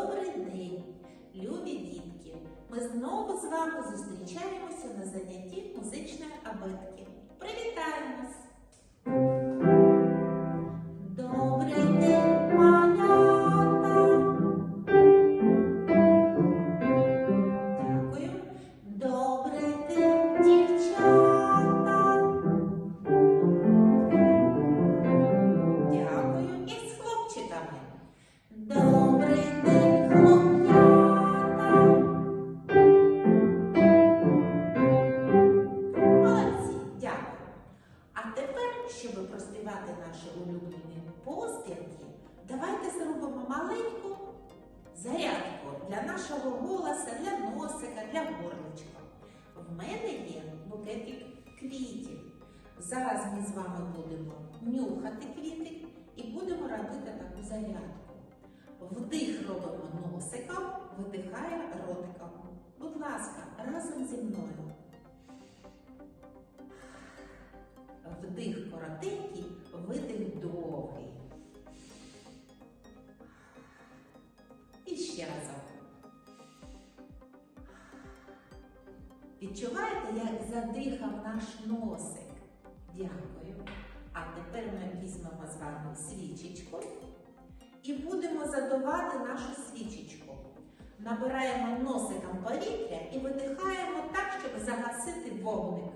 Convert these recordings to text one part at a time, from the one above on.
Добрий день, любі дітки! Ми знову з вами зустрічаємося на занятті музичної абетки. Зараз ми з вами будемо нюхати квіти і будемо робити таку зарядку. Вдих робимо носиком, видихає ротиком. Будь ласка, разом зі мною. Вдих коротенький, видих довгий. І ще разом. Відчуваєте, як задихав наш носик? Дякую. А тепер ми візьмемо з вами свічечку і будемо задувати нашу свічечку. Набираємо носиком повітря і видихаємо так, щоб загасити вогник.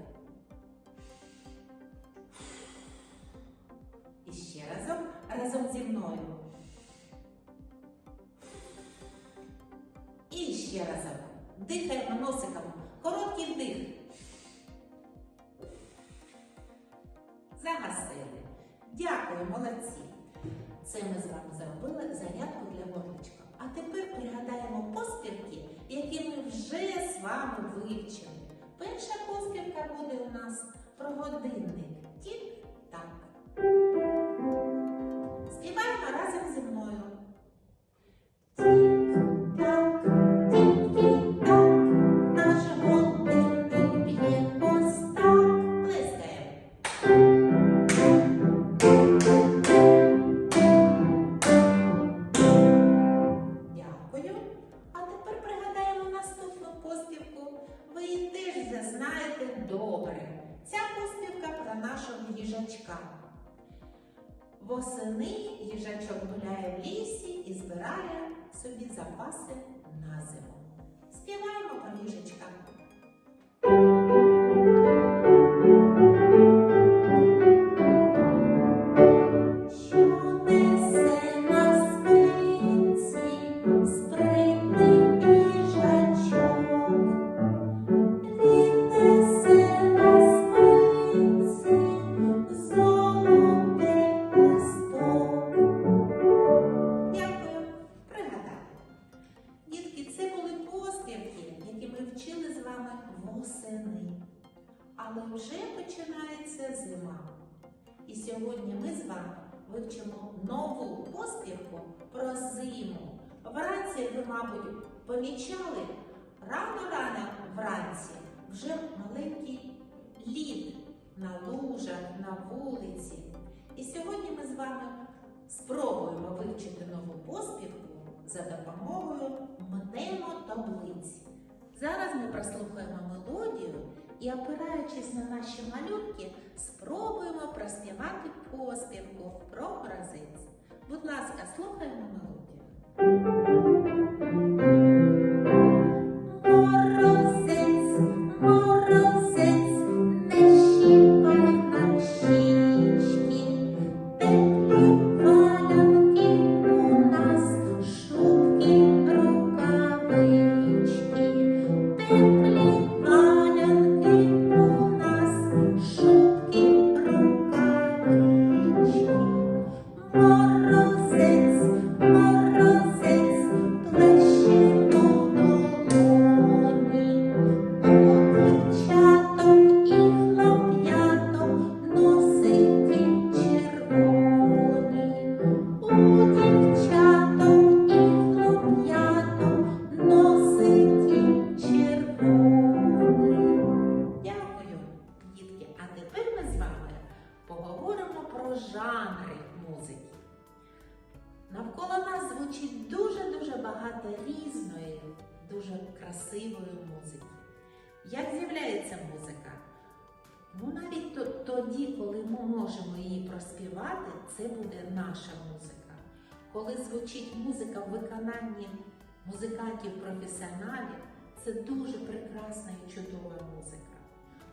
І ще разом, разом зі мною. І ще разом. Дихаємо носиком. Короткий вдих. Дякую, молодці. Це ми з вами зробили зарядку для горличка. А тепер пригадаємо поспірки, які ми вже з вами вивчили. Перша поспівка буде у нас про годинник. Тік-так. Гуляє в лісі і збирає собі запаси на зиму. Співаємо про про зиму. Вранці ви, мабуть, помічали рано-рано вранці вже маленький лід на лужах, на вулиці. І сьогодні ми з вами спробуємо вивчити нову поспівку за допомогою мнемотаблиць. Зараз ми прослухаємо мелодію і, опираючись на наші малюнки, спробуємо проспівати поспівку про грозець. Будь ласка, слухаємо мелодію. жанри музики. Навколо нас звучить дуже-дуже багато різної, дуже красивої музики. Як з'являється музика? Ну, навіть тоді, коли ми можемо її проспівати, це буде наша музика. Коли звучить музика в виконанні музикантів-професіоналів, це дуже прекрасна і чудова музика.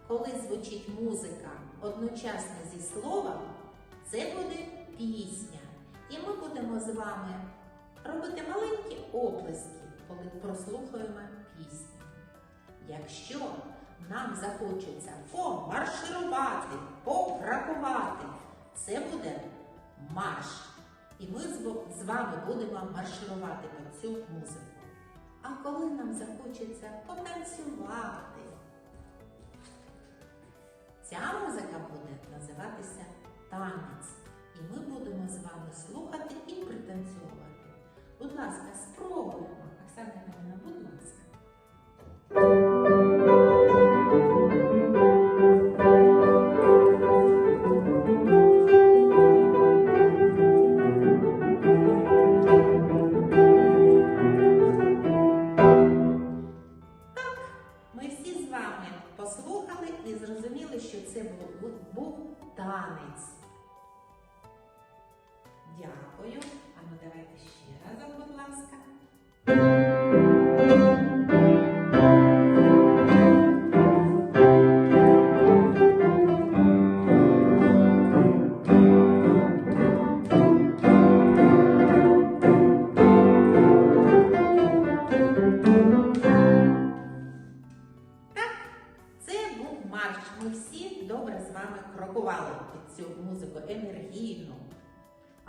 Коли звучить музика одночасно зі словом, це буде пісня. І ми будемо з вами робити маленькі оплески, коли прослухаємо пісню. Якщо нам захочеться помарширувати, попракувати, це буде марш. І ми з вами будемо марширувати під цю музику. А коли нам захочеться потанцювати, ця музика буде називатися танець. І ми будемо з вами слухати і пританцьовувати. Будь ласка, спробуємо. Оксана Іванівна, будь ласка. Послухали і зрозуміли, що це був танець. Дякую. А ну давайте ще разом, будь ласка. Так, це був марш. Ми всі добре з вами крокували під цю музику енергійну.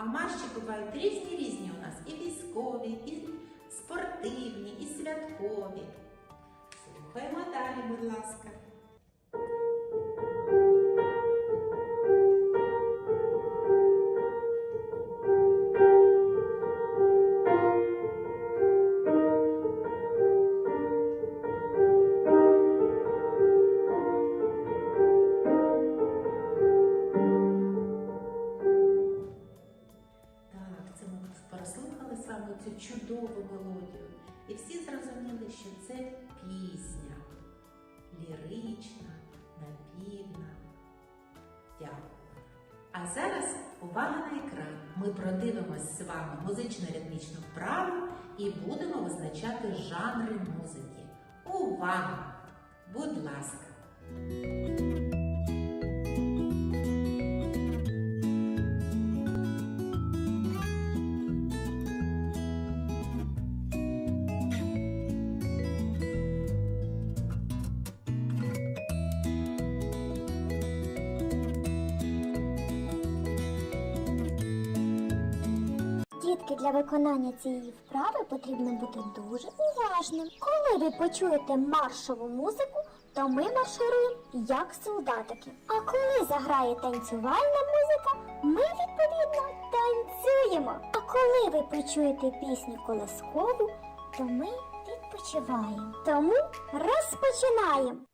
А марші бувають різні різні у нас і військові, і спортивні, і святкові. Слухаємо далі, будь ласка. Мелодію. І всі зрозуміли, що це пісня лірична, напівна. Дякую. А зараз увага на екран. Ми продивимось з вами музично-ритмічну вправу і будемо визначати жанри музики. Увага! Будь ласка! Дітки, для виконання цієї вправи потрібно бути дуже уважним. Коли ви почуєте маршову музику, то ми маршируємо як солдатики. А коли заграє танцювальна музика, ми відповідно танцюємо. А коли ви почуєте пісню колискову, то ми відпочиваємо. Тому розпочинаємо.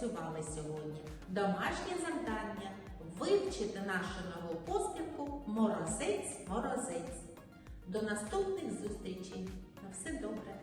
Попрацювали сьогодні. Домашнє завдання вивчити нашу нову поспілку Морозець, морозець. До наступних зустрічей. На все добре.